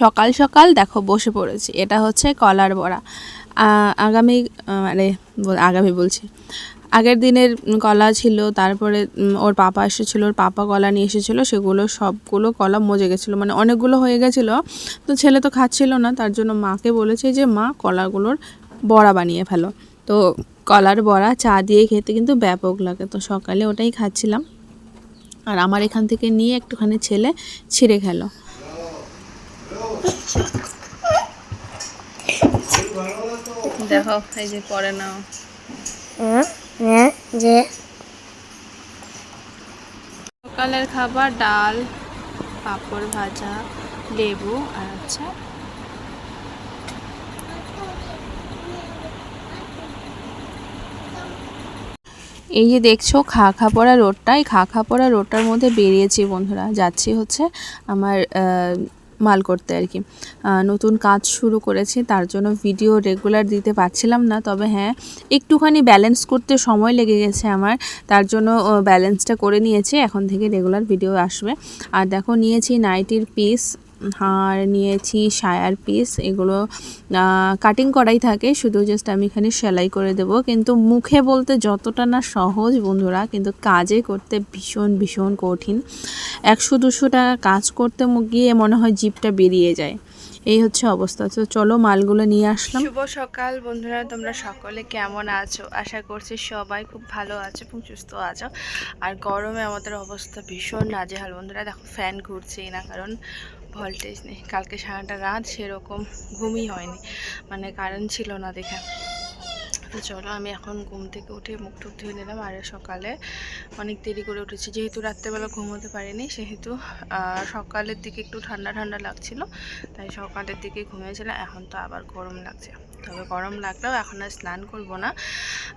সকাল সকাল দেখো বসে পড়েছি। এটা হচ্ছে কলার বড়া। আগামী মানে আগামী বলছি। আগের দিনের কলা ছিল, তারপরে ওর পাপা এসেছিল, ওর পাপা কলা নিয়ে এসেছিল, সেগুলো, সবগুলো কলা মজে গেছিল। মানে অনেকগুলো হয়ে গেছিল, তো ছেলে তো খাচ্ছিল না, তার জন্য মাকে বলেছে যে, মা, কলাগুলোর বড়া বানিয়ে ফেলো। তো কলার বড়া চা দিয়ে খেতে কিন্তু ব্যাপক লাগে, তো সকালে ওটাই খাচ্ছিলাম। আর আমার এখান থেকে নিয়ে একটুখানি ছেলে ছিঁড়ে খেলো। দেখো, এই যে পরে নাও। যে সকালের খাবার, ডাল ভাজা, লেবু, আর এই যে দেখছ, খা খা পড়া খা খা পড়া রোডটার মধ্যে বেরিয়েছি বন্ধুরা। যাচ্ছি হচ্ছে আমার মাল করতে আর কি। নতুন কাজ শুরু করেছি, তার জন্য ভিডিও রেগুলার দিতে পারছিলাম না, তবে হ্যাঁ একটুখানি ব্যালেন্স করতে সময় লেগে গেছে আমার, তার জন্য ব্যালেন্সটা করে নিয়েছি, এখন থেকে রেগুলার ভিডিও আসবে। আর দেখো, নিয়েছি নাইটির পিস আর নিয়েছি, সায়ার পিস এগুলো কাটিং করাই থাকে, শুধু জাস্ট আমি এখানে সেলাই করে দেব। কিন্তু মুখে বলতে যতটা না সহজ বন্ধুরা, কিন্তু কাজে করতে ভীষণ ভীষণ কঠিন। একশো, দুশো টাকা কাজ করতে গিয়ে মনে হয় জিপটা বেরিয়ে যায়। এই হচ্ছে অবস্থা। তো চলো মালগুলো নিয়ে আসলাম। শুভ সকাল বন্ধুরা, তোমরা সকলে কেমন আছো? আশা করছি সবাই খুব ভালো আছো এবং সুস্থ আছো। আর গরমে আমাদের অবস্থা ভীষণ নাজেহাল বন্ধুরা। দেখো ফ্যান ঘুরছেই না, কারণ ভোল্টেজ নেই। কালকে সারাটা রাত সেরকম ঘুমই হয়নি। মানে কারেন্ট ছিল না দেখে। তো চলো, আমি এখন ঘুম থেকে উঠে মুখ টুক ধুয়ে নিলাম। আর সকালে অনেক দেরি করে উঠেছি। যেহেতু রাত্রেবেলা ঘুমোতে পারিনি, সেহেতু সকালের দিকে একটু ঠান্ডা ঠান্ডা লাগছিল। তাই সকালের দিকে ঘুমিয়েছিলাম। এখন তো আবার গরম লাগছে। তবে গরম লাগলেও এখন আর স্নান করব না।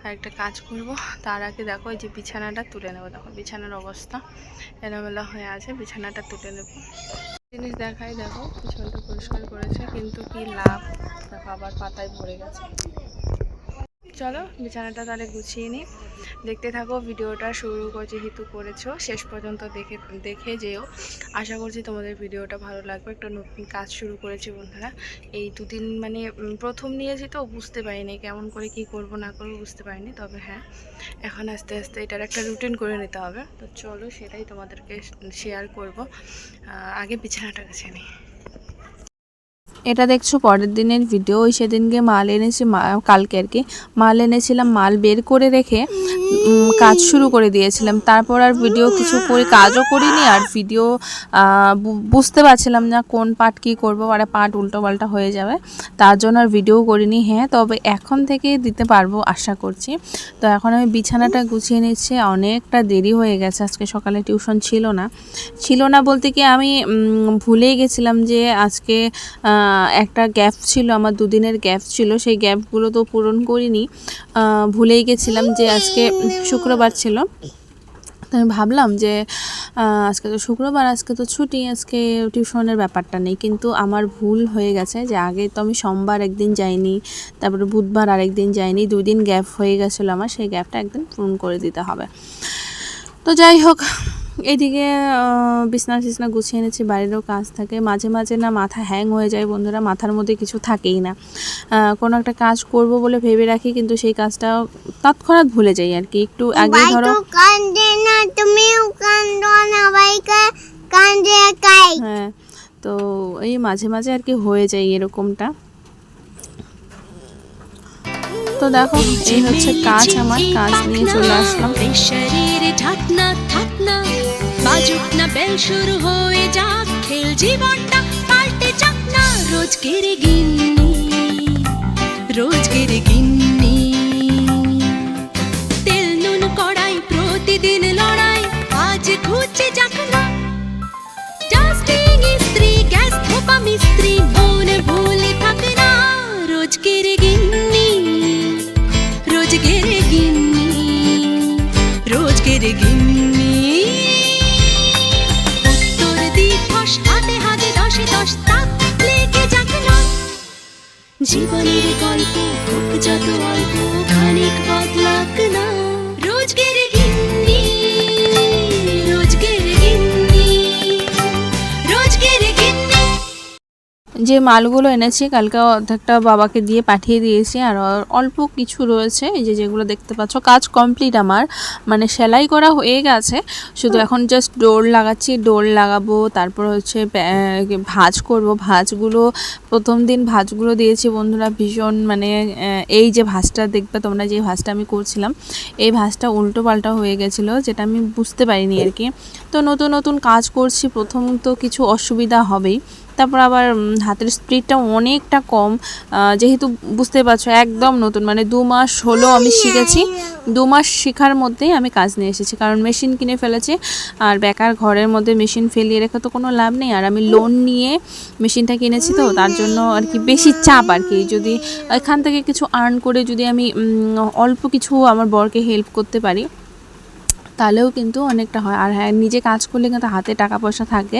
আর একটা কাজ করব। তার আগে দেখো, এই যে বিছানাটা তুলে নেব। দেখো, বিছানার অবস্থা এলোমেলো হয়ে আছে। বিছানাটা তুলে নেব। জিনিস দেখাই দেখো পিছনটা পরিষ্কার করেছে কিন্তু কি লাভ? দেখো আবার পাতায় ভরে গেছে। চলো বিছানাটা তাহলে গুছিয়ে নিই। দেখতে থাকো, ভিডিওটা শুরু যেহেতু করেছ, শেষ পর্যন্ত দেখে দেখে যেও। আশা করছি তোমাদের ভিডিওটা ভালো লাগবে। একটা নতুন কাজ শুরু করেছি বন্ধুরা। এই দুদিন মানে প্রথম নিয়েছি তো বুঝতে পারিনি কেমন করে কি করব, না করব বুঝতে পারিনি। তবে হ্যাঁ এখন আস্তে আস্তে এটার একটা রুটিন করে নিতে হবে। তো চলো সেটাই তোমাদেরকে শেয়ার করব। আগে বিছানাটা গেছে নিই। এটা দেখছ পরের দিনের ভিডিও ওই সেদিনকে মাল এনেছি কালকে আর কি, মাল এনেছিলাম, মাল বের করে রেখে কাজ শুরু করে দিয়েছিলাম। তারপর আর ভিডিও কিছু করে, কাজও করিনি, আর ভিডিও বুঝতে পারছিলাম না কোন পার্ট কী করব আর পার্ট উল্টো পাল্টা হয়ে যাবে। তার জন্য আর ভিডিও করিনি হ্যাঁ তবে এখন থেকে দিতে পারব, আশা করছি। তো এখন আমি বিছানাটা গুছিয়ে নিচ্ছি, অনেকটা দেরি হয়ে গেছে, আজকে সকালে টিউশন ছিল না। ছিল না বলতে কি আমি ভুলেই গেছিলাম যে আজকে একটা গ্যাপ ছিল, আমার দুদিনের গ্যাপ ছিল, সেই গ্যাপগুলো তো পূরণ করিনি। ভুলেই গেছিলাম যে আজকে শুক্রবার ছিল। তো আমি ভাবলাম যে আজকে তো শুক্রবার, আজকে তো ছুটি, আজকে টিউশনের ব্যাপারটা নেই। কিন্তু আমার ভুল হয়ে গেছে যে আগে তো আমি সোমবার একদিন যাইনি, তারপরে বুধবার আরেকদিন যাইনি, দুই দিন গ্যাপ হয়ে গেছিল আমার, সেই গ্যাপটা একদিন পূরণ করে দিতে হবে। তো যাই হোক এইদিকে আহ, বিছনা টিছনা গুছিয়ে এনেছি বাড়িরও কাজ থাকে। মাঝে মাঝে না মাথা হ্যাং হয়ে যায় বন্ধুরা মাথার মধ্যে কিছু থাকেই না। কোনো একটা কাজ করব বলে ভেবে রাখি কিন্তু সেই কাজটা তৎক্ষণাৎ ভুলে যাই আর কি। একটু আগে ধরো হ্যাঁ তো এই মাঝে মাঝে আর কি হয়ে যায় এরকমটা। তো দেখো এই হচ্ছে কাজ আমার কাজ নিয়ে চলে আসলাম। শরীরে ঢাকনা থাকনা বাজুক না বেল শুরু হয়ে যাক, খেল জীবনটা পাল্টে যাক না রোজকের গিন্নি রোজকের গিন্নি। তেল নুন কড়াই, প্রতিদিন লড়াই, আজ ঘুচে যাক না। গ্যাস ভুলে না রোজকের গিন্নি রোজকের গিন্নি রোজকের গিন্নি। দশ তাক লেগে যাক না। জীবনের গল্প হোক যত অল্প খানিক বদলাক না। যে মালগুলো এনেছি কালকে অর্ধেকটা বাবাকে দিয়ে পাঠিয়ে দিয়েছি আর অল্প কিছু রয়েছে এই যে যেগুলো দেখতে পাচ্ছ। কাজ কমপ্লিট আমার মানে সেলাই করা হয়ে গেছে শুধু এখন জাস্ট ডোর লাগাচ্ছি ডোর লাগাবো তারপর হচ্ছে ভাঁজ করব ভাঁজগুলো প্রথম দিন ভাঁজগুলো দিয়েছি বন্ধুরা ভীষণ মানে এই যে ভাঁজটা দেখবে তোমরা যে ভাজটা আমি করছিলাম এই ভাজটা উল্টো পাল্টা হয়ে গেছিল যেটা আমি বুঝতে পারিনি আর কি। তো নতুন নতুন কাজ করছি প্রথম তো কিছু অসুবিধা হবেই তারপর আবার হাতের স্পিডটা অনেকটা কম। যেহেতু বুঝতে পারছ, একদম নতুন মানে দু মাস হলো আমি শিখেছি। দু মাস শেখার মধ্যেই আমি কাজ নিয়ে এসেছি, কারণ মেশিন কিনে ফেলেছি। আর বেকার ঘরের মধ্যে মেশিন ফেলিয়ে রেখে তো কোনো লাভ নেই। আর আমি লোন নিয়ে মেশিনটা কিনেছি তো, তার জন্য আর কি বেশি চাপ আর কি। যদি এখান থেকে কিছু আর্ন করে যদি আমি অল্প কিছু আমার বরকে হেল্প করতে পারি, তাহলেও কিন্তু অনেকটা হয়। আর হ্যাঁ নিজে কাজ করলে কিন্তু হাতে টাকা পয়সা থাকে।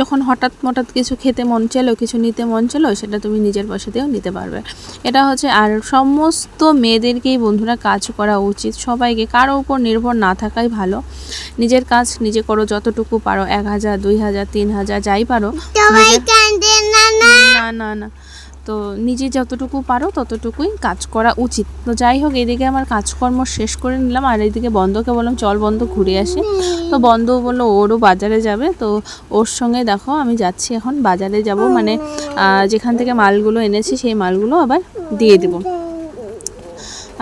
যখন হঠাৎ মঠাৎ কিছু খেতে মন চাইলো কিছু নিতে মন চাইলো সেটা তুমি নিজের পয়সা দিয়েও নিতে পারবে। এটা হচ্ছে আর সমস্ত মেয়েদেরকেই বন্ধুরা কাজ করা উচিত। সবাইকে কারও উপর নির্ভর না থাকাই ভালো। নিজের কাজ নিজে করো যতটুকু পারো এক হাজার দুই হাজার তিন হাজার যাই পারো। না না না। তো নিজে যতটুকু পারো ততটুকুই কাজ করা উচিত। তো যাই হোক, এদিকে আমার কাজকর্ম শেষ করে নিলাম আর এদিকে বন্ধকে বললাম, চল বন্ধ ঘুরে আসি। তো বন্ধ বলল, ওরও বাজারে যাবে। তো ওর সঙ্গে দেখো, আমি যাচ্ছি এখন বাজারে যাব। মানে যেখান থেকে মালগুলো এনেছি সেই মালগুলো আবার দিয়ে দেবো।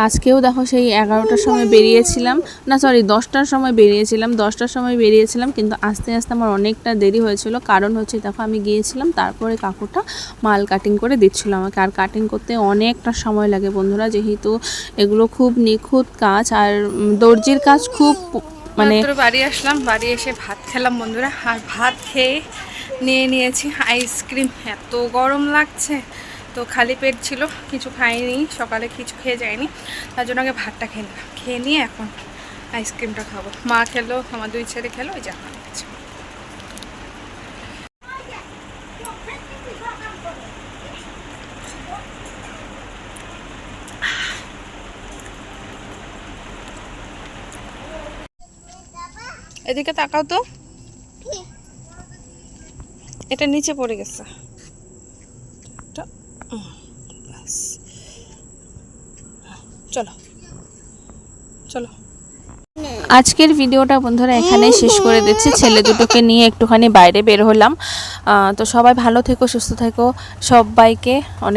আজকেও দেখো সেই এগারোটার সময় বেরিয়েছিলাম। না সরি দশটার সময় বেরিয়েছিলাম, দশটার সময় বেরিয়েছিলাম, কিন্তু আস্তে আস্তে আমার অনেকটা দেরি হয়েছিল। কারণ হচ্ছে, দেখো, আমি গিয়েছিলাম, তারপরে কাকুটা মাল কাটিং করে দিচ্ছিল আমাকে। আর কাটিং করতে অনেকটা সময় লাগে বন্ধুরা, যেহেতু এগুলো খুব নিখুঁত কাজ, আর দর্জির কাজ খুব মানে বাড়ি আসলাম, বাড়ি এসে ভাত খেলাম বন্ধুরা। আর ভাত খেয়ে নিয়ে নিয়েছি আইসক্রিম। এত গরম লাগছে। তো খালি পেট ছিল, কিছু খাইনি, সকালে কিছু খেয়ে যায়নি তার জন্য আগে ভাতটা খেয়ে নিলাম। খেয়ে নিয়ে এখন আইসক্রিমটা খাব। মা খেলো, আমার দুই ছেলে খেলো ওই নিয়েছে এদিকে তাকাও তো। এটা নিচে পড়ে গেছে। চলো। চলো। আজকের ভিডিওটা বন্ধুরা এখানেই শেষ করে দিচ্ছি। ছেলে দুটোকে নিয়ে একটুখানি বাইরে বের হলাম। তো সবাই ভালো থেকো, সুস্থ থেকো। সবাইকে অনেক